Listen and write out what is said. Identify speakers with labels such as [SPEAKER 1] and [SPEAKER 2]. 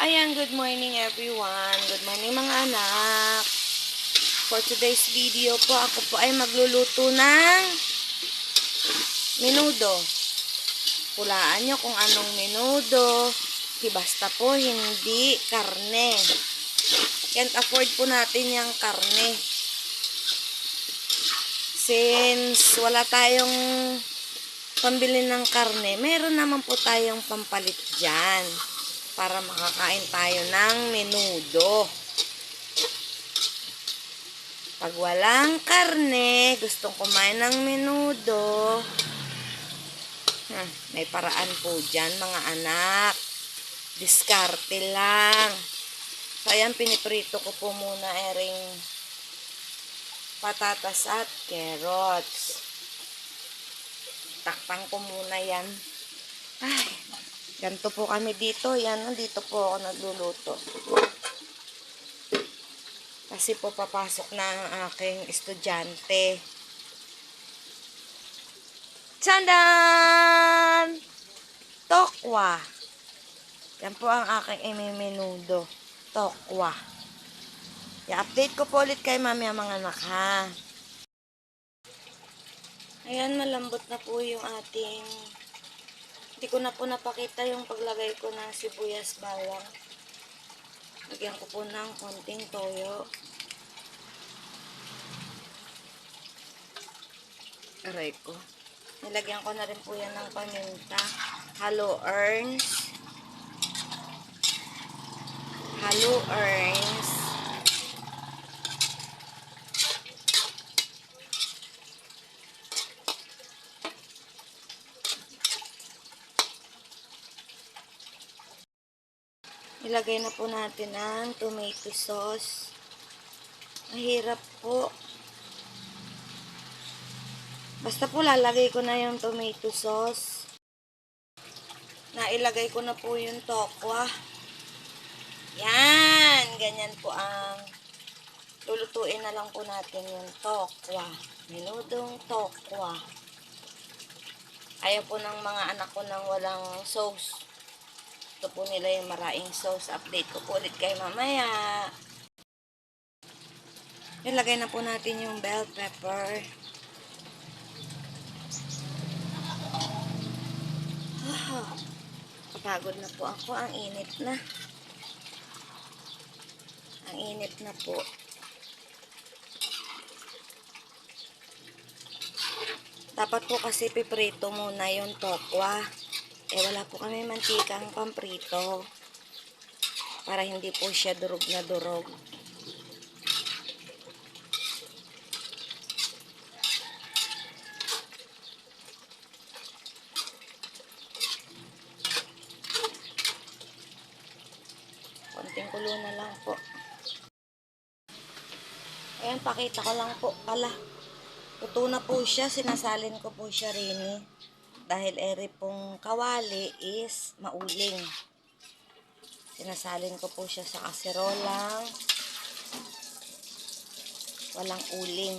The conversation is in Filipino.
[SPEAKER 1] Ayan, good morning everyone. Good morning mga anak. For today's video po, ako po ay magluluto ng menudo. Pulaan nyo kung anong menudo. Basta po, hindi karne. Can't afford po natin yung karne. Since wala tayong pambili ng karne, meron naman po tayong pampalit dyan para makakain tayo ng menudo. Pag walang karne, gustong kumain ng menudo, hmm, may paraan po dyan mga anak. Diskarte lang. So, ayan, piniprito ko po muna ering patatas at carrots. Takpan ko muna yan. Ay, ganito po kami dito. Yan, dito po ako nagluluto. Kasi po papasok na ang aking estudyante. Tsandan! Tokwa. Yan po ang aking imimenudo. Tokwa. I-update ko po ulit kay mami ang mga anak ha. Ayan, malambot na po yung ating... Hindi ko na po napakita yung paglagay ko ng sibuyas bawang. Lagyan ko po ng konting toyo. Aray ko. Nilagyan ko na rin po yan ng paminta. Halo earns. Halo earns. Ilagay na po natin ang tomato sauce. Mahirap po. Basta po lalagay ko na yung tomato sauce. Nailagay ko na po yung tokwa. Yan! Ganyan po ang lulutuin na lang po natin yung tokwa. Minudong tokwa. Ayaw po ng mga anak ko nang walang sauce. Ito po nila yung maraing sauce. Update ko po ulit kay mamaya. Ilagay na po natin yung bell pepper. Ah, Kapagod na po ako. Ang init na. Ang init na po. Dapat po kasi piprito muna yung tokwa. Eh, wala po kami mantikang pamprito. Para hindi po siya durog na durog. Konting kulo na lang po. Ayan, pakita ko lang po pala. Luto na po siya, sinasalin ko po siya rin eh. Dahil ere pong kawali is mauling. Sinasalin ko po siya sa kaserolang walang uling.